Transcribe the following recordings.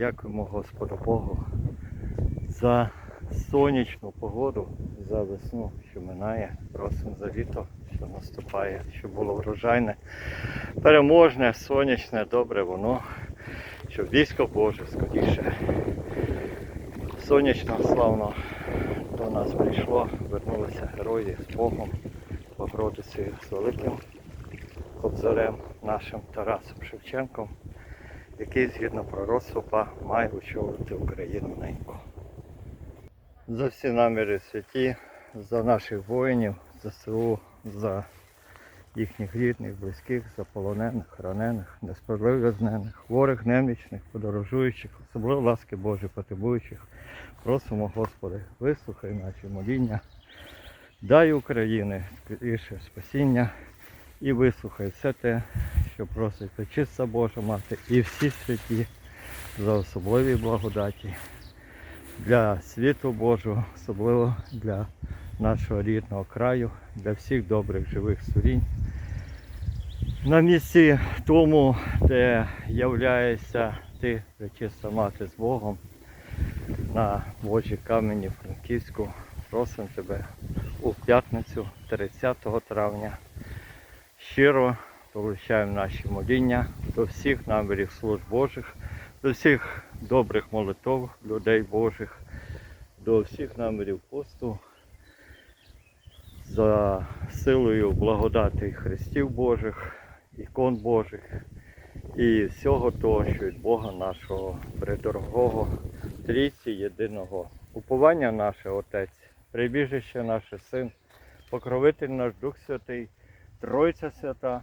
Дякуємо Господу Богу за сонячну погоду, за весну, що минає. Просимо за літо, що наступає, щоб було врожайне, переможне, сонячне, добре воно, щоб військо Боже скоріше. Сонячно, славно до нас прийшло, вернулися герої з Богом, Богородицею з великим кобзарем нашим Тарасом Шевченком, який згідно пророцтва має очолити Україну неньку. За всі наміри святі, за наших воїнів, за СУ, за їхніх рідних, близьких, за полонених, ранених, несправедливо знених, хворих, немічних, подорожуючих, особливо ласки Божі потребуючих. Просимо, Господи, вислухай наші моління, дай Україні скоріше спасіння і вислухай все те, що просить Пречиста Божа Мати і всі святі за особливі благодаті для світу Божого, особливо для нашого рідного краю, для всіх добрих живих створінь. На місці тому, де являєшся ти, Пречиста Мати з Богом, на Божій камені Франківську, просимо тебе у п'ятницю 30 травня. Щиро долучаємо наші моління до всіх намірів служб Божих, до всіх добрих молитв людей Божих, до всіх намірів посту за силою благодати Христів Божих, ікон Божих і всього того, що від Бога нашого предорогого, трійці єдиного. Уповання наше Отець, прибіжище наше Син, покровитель наш Дух Святий, Тройця Свята,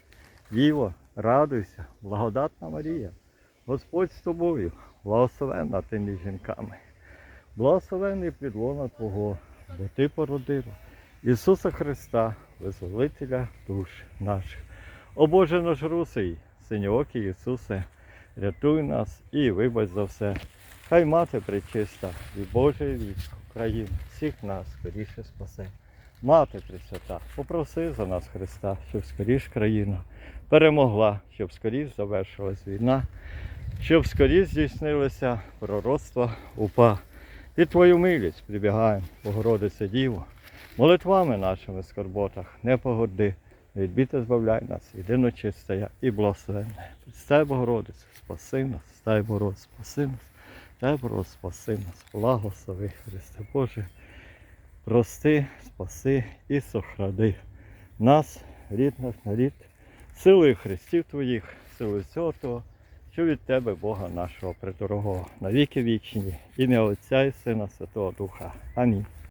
Діво, радуйся, благодатна Марія, Господь з тобою, благословенна ти між жінками. Благословений підлона Твого, бо Ти породила Ісуса Христа, Визволителя душ наших. О Боже наш русий, синьоокий Ісусе, рятуй нас і вибач за все. Хай мати пречиста від Божої військ України, всіх нас скоріше спасе. Мати Пресвята, попроси за нас Христа, щоб скоріш країна перемогла, щоб скоріш завершилась війна, щоб скоріш здійснилося пророцтва упа. І Твою милість прибігаємо, Богородице Діво, молитвами нашими в скорботах, не погоди, відбіти збавляй нас, єдино чистая і благословенна. Стай, Богородице, спаси нас, стай, Богород, спаси нас, стай, Богород, спаси нас, благослови, Христе Боже, прости, спаси і сохради нас, рідних, нарід, силою Христів Твоїх, силою всього того, що від Тебе, Бога нашого придорогого, навіки вічні, і не Отця і Сина Святого Духа. Амінь.